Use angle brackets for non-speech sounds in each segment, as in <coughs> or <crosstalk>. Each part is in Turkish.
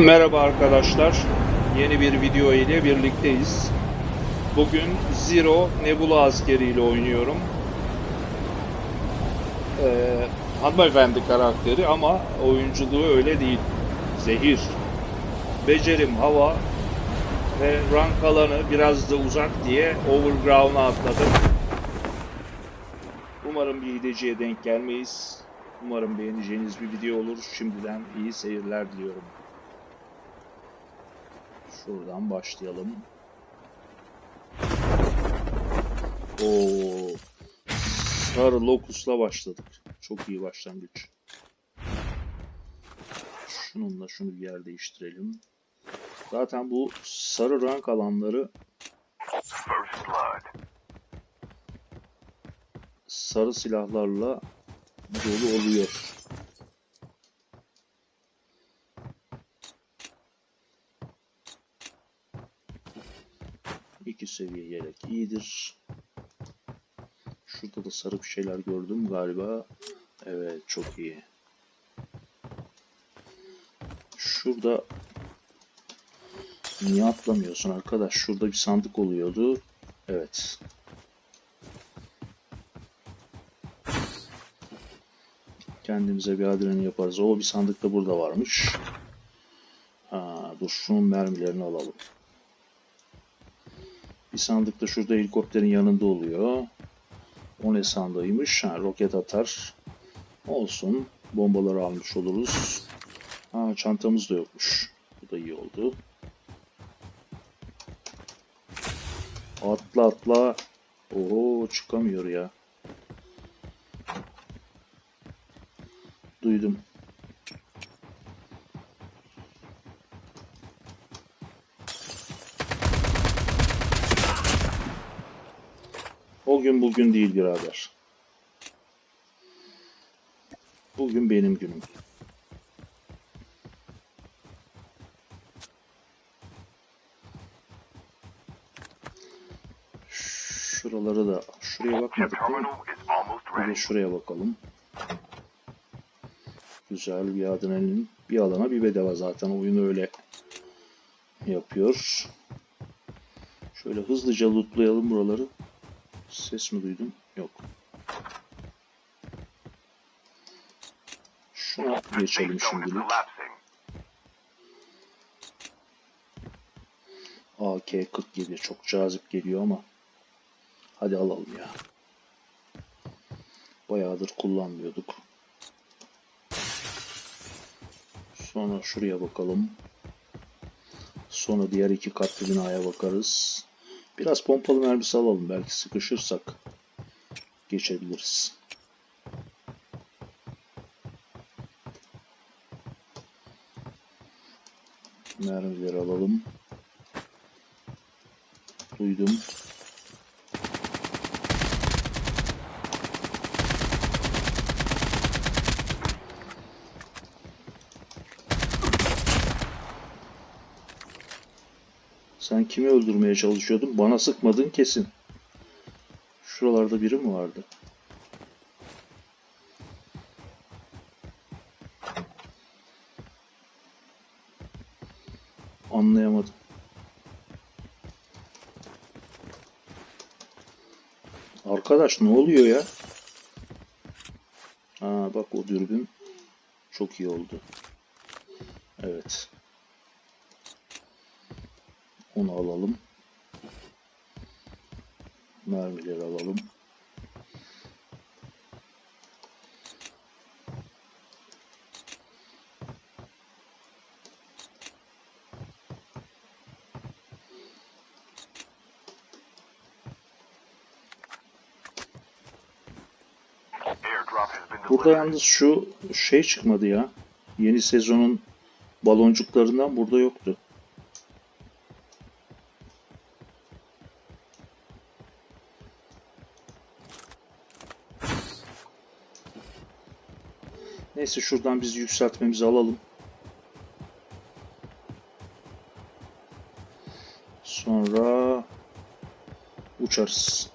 <laughs> Merhaba arkadaşlar. Yeni bir video ile birlikteyiz. Bugün Zero Nebula askeri ile oynuyorum. Ee, hanımefendi karakteri ama oyunculuğu öyle değil. Zehir. Becerim hava ve rank alanı biraz da uzak diye Overground'a atladım. Umarım bir hileciye denk gelmeyiz. Umarım beğeneceğiniz bir video olur. Şimdiden iyi seyirler diliyorum. Şuradan başlayalım. Oo. Sarı Locus'la başladık. Çok iyi başlangıç. Şununla şunu bir yer değiştirelim. Zaten bu sarı rank alanları sarı silahlarla dolu oluyor. İki seviye yelek iyidir. Şurada da sarı bir şeyler gördüm galiba. Evet çok iyi. Şurada niye atlamıyorsun arkadaş? Şurada bir sandık oluyordu. Evet. Kendimize bir adreni yaparız. O bir sandık da burada varmış. Ha, dur şunun mermilerini alalım. Bir sandık da şurada helikopterin yanında oluyor. O ne sandığıymış? Ha, roket atar. Olsun. Bombaları almış oluruz. Ha, çantamız da yokmuş. Bu da iyi oldu. Atla atla. Oo çıkamıyor ya. Duydum. O gün bugün değil birader. Bugün benim günüm. Şuraları da şuraya bakmadık Bir şuraya bakalım. Güzel bir adrenalin. Bir alana bir bedava zaten. Oyun öyle yapıyor. Şöyle hızlıca lootlayalım buraları. Ses mi duydum? Yok. Şuna geçelim şimdilik. collapsing. AK-47 çok cazip geliyor ama hadi alalım ya. Bayağıdır kullanmıyorduk. Sonra şuraya bakalım. Sonra diğer iki katlı binaya bakarız. Biraz pompalı mermisi alalım. Belki sıkışırsak geçebiliriz. Mermileri alalım. Duydum. Sen kimi öldürmeye çalışıyordun? Bana sıkmadın kesin. Şuralarda biri mi vardı? Anlayamadım. Arkadaş ne oluyor ya? Aa bak o dürbün çok iyi oldu. Evet. Onu alalım. Mermileri alalım. Burada yalnız şu şey çıkmadı ya. Yeni sezonun baloncuklarından burada yoktu. Neyse şuradan biz yükseltmemizi alalım. Sonra uçarız.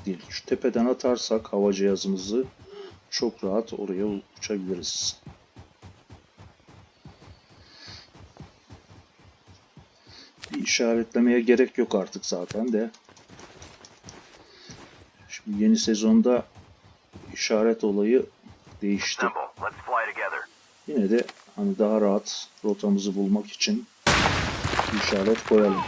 Uzak değil. Şu tepeden atarsak hava cihazımızı çok rahat oraya uçabiliriz. Bir işaretlemeye gerek yok artık zaten de. Şimdi yeni sezonda işaret olayı değişti. Yine de hani daha rahat rotamızı bulmak için işaret koyalım.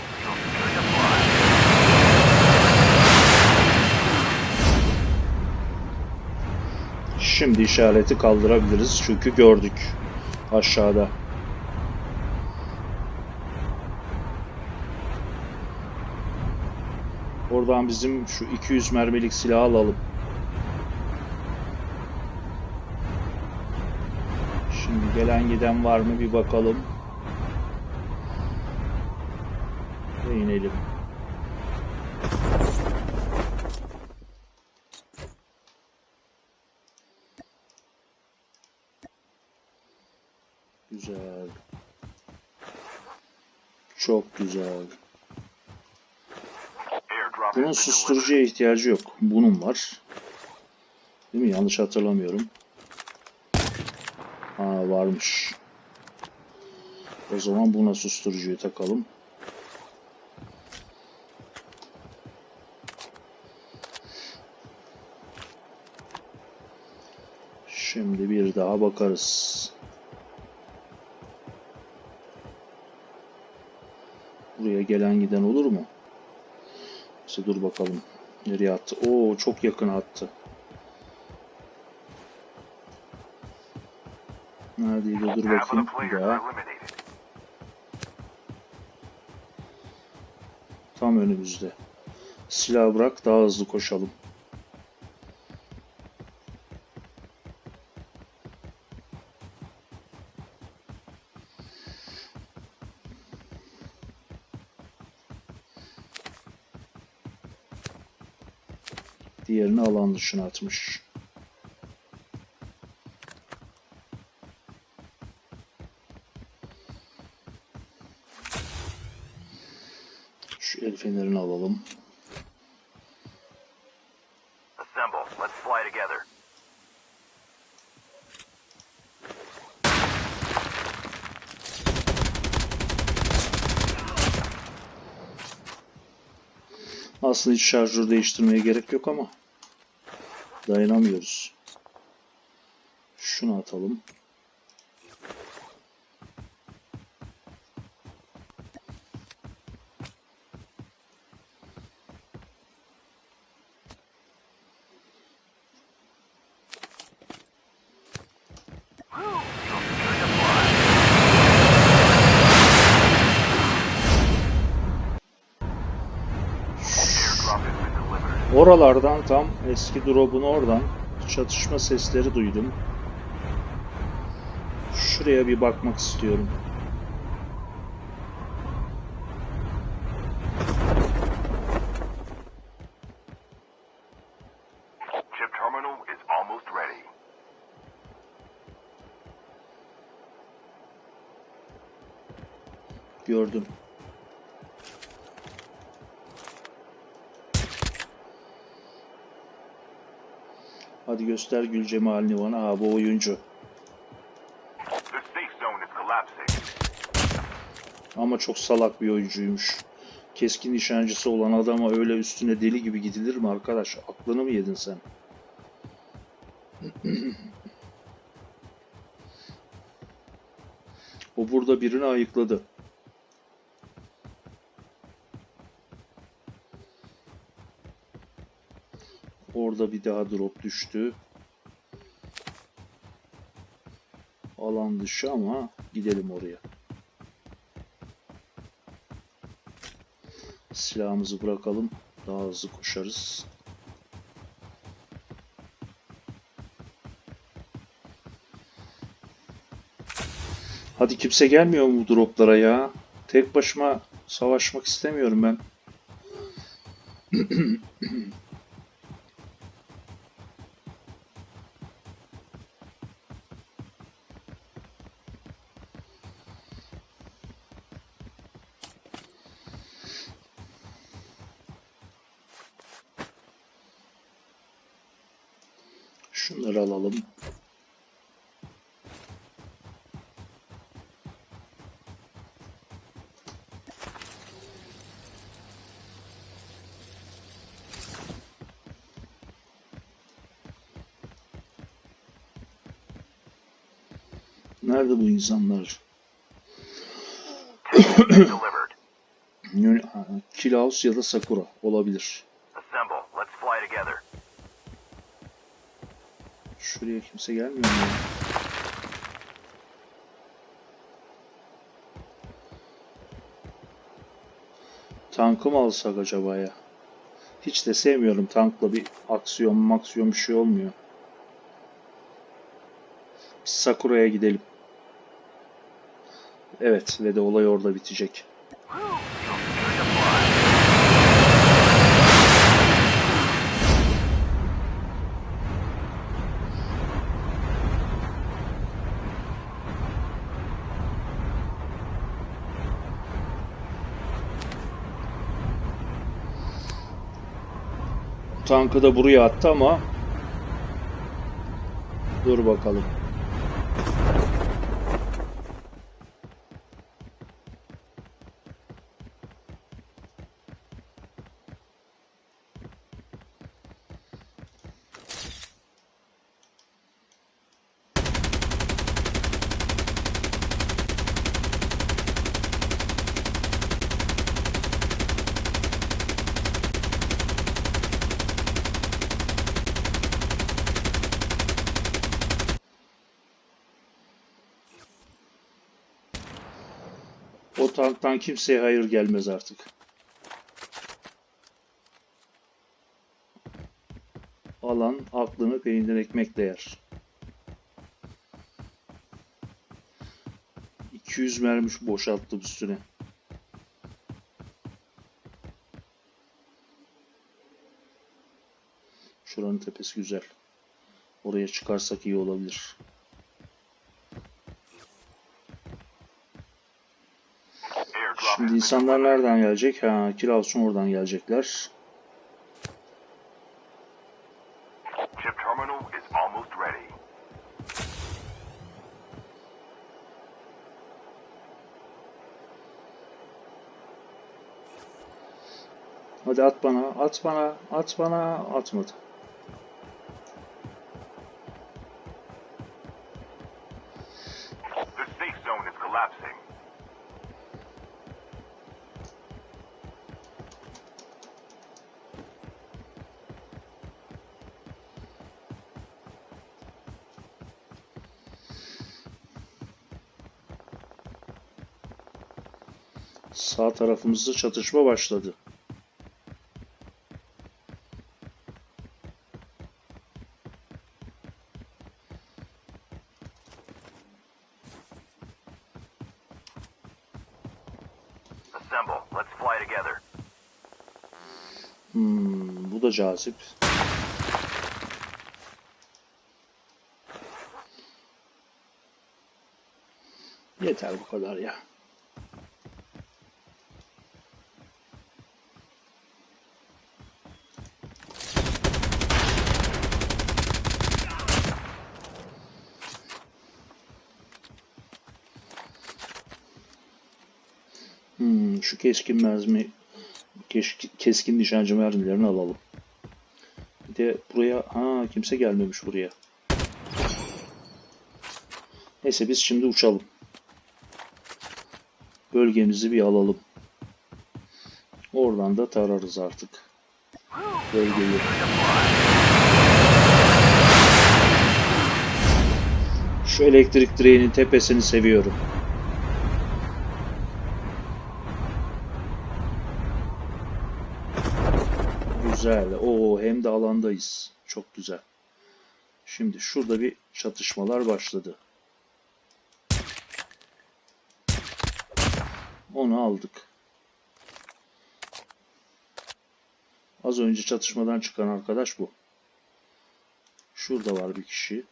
Şimdi işareti kaldırabiliriz çünkü gördük aşağıda. Oradan bizim şu 200 mermilik silahı alalım. Şimdi gelen giden var mı bir bakalım. Ve inelim. Güzel. Çok güzel. Bunun susturucuya ihtiyacı yok. Bunun var. Değil mi? Yanlış hatırlamıyorum. Aa varmış. O zaman buna susturucuyu takalım. Şimdi bir daha bakarız. Buraya gelen giden olur mu? İşte dur bakalım. Nereye attı? Oo çok yakın attı. Neredeydi? Dur bakayım. Bir daha. Tam önümüzde. Silah bırak daha hızlı koşalım. Dışına atmış. Şu el fenerini alalım. Assemble. Let's fly together. Aslında hiç şarjör değiştirmeye gerek yok ama dayanamıyoruz. Şunu atalım. Oralardan tam eski drop'un oradan çatışma sesleri duydum. Şuraya bir bakmak istiyorum. Chip terminal is almost ready. Gördüm. Hadi göster gül cemalini bana. Ha bu oyuncu. Ama çok salak bir oyuncuymuş. Keskin nişancısı olan adama öyle üstüne deli gibi gidilir mi arkadaş? Aklını mı yedin sen? <clears throat> o burada birini ayıkladı. Orada bir daha drop düştü. Alan dışı ama gidelim oraya. Silahımızı bırakalım. Daha hızlı koşarız. Hadi kimse gelmiyor mu bu droplara ya? Tek başıma savaşmak istemiyorum ben. <clears throat> Şunları alalım. Nerede bu insanlar? <coughs> Kilaus ya da Sakura olabilir. Assemble. Let's fly together. Şuraya kimse gelmiyor mu? Tankı mı alsak acaba ya? Hiç de sevmiyorum tankla bir aksiyon maksiyon bir şey olmuyor. Sakura'ya gidelim. Evet ve de olay orada bitecek. Tankı da buraya attı ama dur bakalım. O tanktan kimseye hayır gelmez artık. Alan aklını peynir ekmekle yer. 200 mermi boşalttı üstüne. Şuranın tepesi güzel. Oraya çıkarsak iyi olabilir. Şimdi insanlar nereden gelecek? Ha, Kiravsun oradan gelecekler. Chip terminal is almost ready. Hadi at bana, at bana, at bana, atmadı. Sağ tarafımızda çatışma başladı. Hmm, bu da cazip. Yeter bu kadar ya. Hmm, şu keskin mermi, keş- keskin nişancı mermilerini alalım. Bir de buraya, ha kimse gelmemiş buraya. Neyse biz şimdi uçalım. Bölgemizi bir alalım. Oradan da tararız artık. Bölgeyi. Şu elektrik direğinin tepesini seviyorum. Güzel. Oo hem de alandayız. Çok güzel. Şimdi şurada bir çatışmalar başladı. Onu aldık. Az önce çatışmadan çıkan arkadaş bu. Şurada var bir kişi.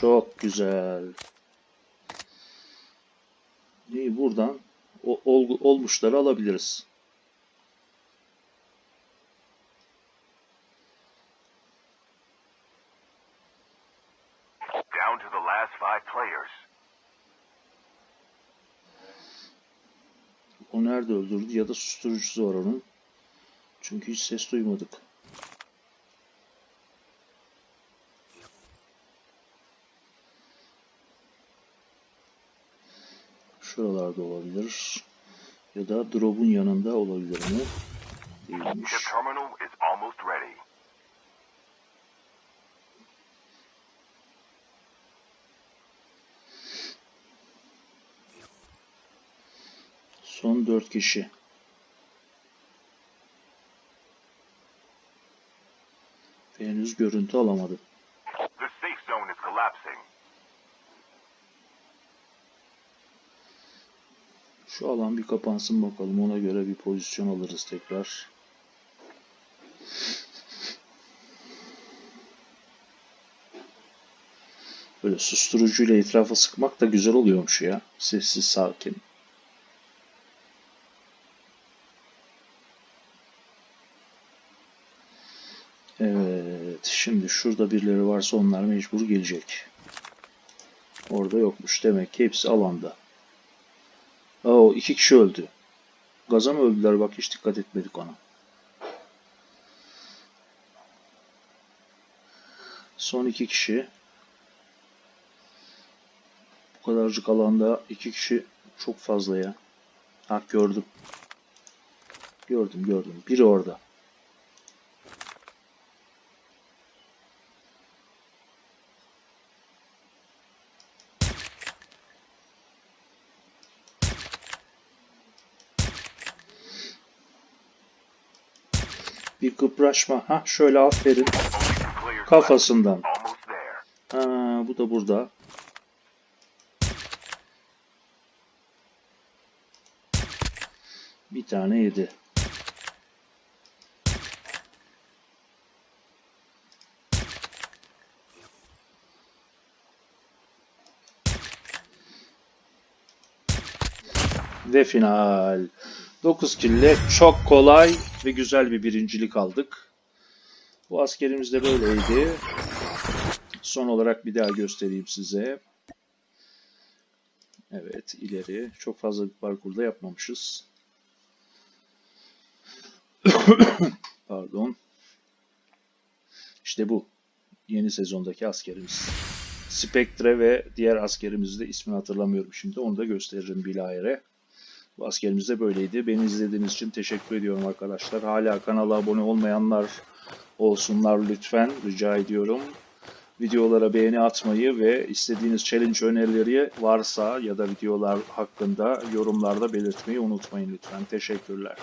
Çok güzel. İyi buradan ol, olmuşları alabiliriz. Down to the last five players. O nerede öldürdü ya da susturucusu var onun. Çünkü hiç ses duymadık. Şuralarda olabilir. Ya da drop'un yanında olabilir mi? Değilmiş. Son 4 kişi. Ve Henüz görüntü alamadım. The safe zone is collapsing. Şu alan bir kapansın bakalım. Ona göre bir pozisyon alırız tekrar. Böyle susturucuyla etrafa sıkmak da güzel oluyormuş ya. Sessiz, sakin. Evet. Şimdi şurada birileri varsa onlar mecbur gelecek. Orada yokmuş. Demek ki hepsi alanda. Oo, iki kişi öldü. Gaza mı öldüler? Bak hiç dikkat etmedik ona. Son iki kişi. Bu kadarcık alanda iki kişi çok fazla ya. Ha gördüm. Gördüm gördüm. Biri orada. Kıpraşma. Ha şöyle aferin. Kafasından. Ha, bu da burada. Bir tane yedi. Ve final. 9 kille çok kolay ve güzel bir birincilik aldık. Bu askerimiz de böyleydi. Son olarak bir daha göstereyim size. Evet ileri. Çok fazla bir parkurda yapmamışız. <coughs> Pardon. İşte bu. Yeni sezondaki askerimiz. Spectre ve diğer askerimiz de ismini hatırlamıyorum şimdi. Onu da gösteririm bilahare. Bu askerimiz de böyleydi. Beni izlediğiniz için teşekkür ediyorum arkadaşlar. Hala kanala abone olmayanlar olsunlar lütfen. Rica ediyorum videolara beğeni atmayı ve istediğiniz challenge önerileri varsa ya da videolar hakkında yorumlarda belirtmeyi unutmayın lütfen. Teşekkürler.